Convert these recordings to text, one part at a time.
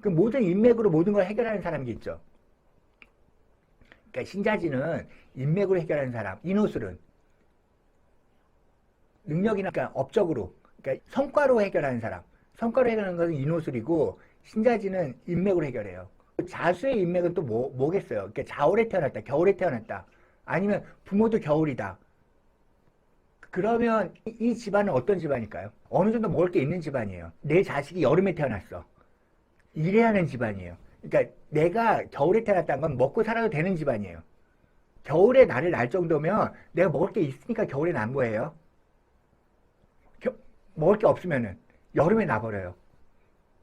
그 모든 인맥으로 모든 걸 해결하는 사람이 있죠. 그러니까 신자지는 인맥으로 해결하는 사람, 인호술은 능력이나 그러니까 업적으로, 그러니까 성과로 해결하는 사람. 성과로 해결하는 것은 인호술이고 신자지는 인맥으로 해결해요. 자수의 인맥은 또 뭐, 뭐겠어요? 그러니까 자월에 태어났다, 겨울에 태어났다, 아니면 부모도 겨울이다. 그러면 이- 이 집안은 어떤 집안일까요? 어느 정도 먹을 게 있는 집안이에요. 내 자식이 여름에 태어났어. 일해야 하는 집안이에요. 그러니까 내가 겨울에 태어났다는 건 먹고 살아도 되는 집안이에요. 겨울에 나를 날 정도면 내가 먹을 게 있으니까 겨울에 난 거예요. 겨- 먹을 게 없으면은 여름에 나버려요.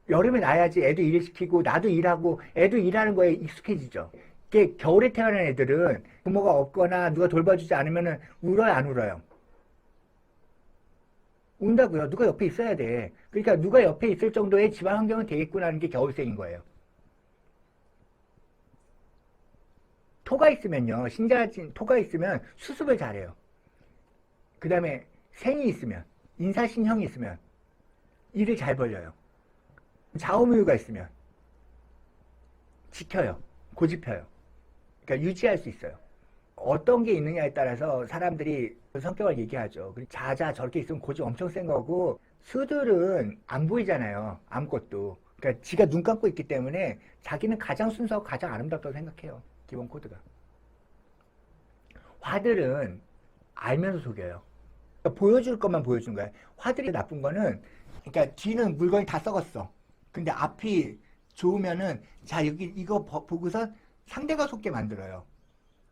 여름에 나야지 애도 일을 시키고 나도 일하고 애도 일하는 거에 익숙해지죠. 겨울에 태어난 애들은 부모가 없거나 누가 돌봐주지 않으면은 울어요, 안 울어요? 운다고요. 누가 옆에 있어야 돼. 그러니까 누가 옆에 있을 정도의 집안 환경은 되겠구나 하는 게 겨울생인 거예요. 토가 있으면요. 신자진 토가 있으면 수습을 잘해요. 그 다음에 생이 있으면 인사신형이 있으면 일을 잘 벌려요. 좌우무유가 있으면 지켜요. 고집혀요. 그러니까 유지할 수 있어요. 어떤 게 있느냐에 따라서 사람들이 성격을 얘기하죠. 그리고 자자 저렇게 있으면 고집 엄청 센 거고 수들은 안 보이잖아요. 아무것도. 그러니까 지가 눈 감고 있기 때문에 자기는 가장 순수하고 가장 아름답다고 생각해요. 기본 코드가. 화들은 알면서 속여요. 그러니까 보여줄 것만 보여준 거야. 화들이 나쁜 거는 그러니까 뒤는 물건이 다 썩었어. 근데 앞이 좋으면은 자 여기 이거 버- 보고서 상대가 속게 만들어요.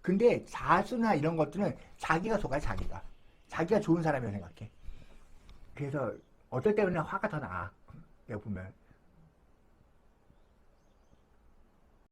근데 자수나 이런 것들은 자기가 속아요, 자기가. 자기가 좋은 사람이라고 생각해. 그래서 어떨 때는 화가 더 나아. 내가 보면.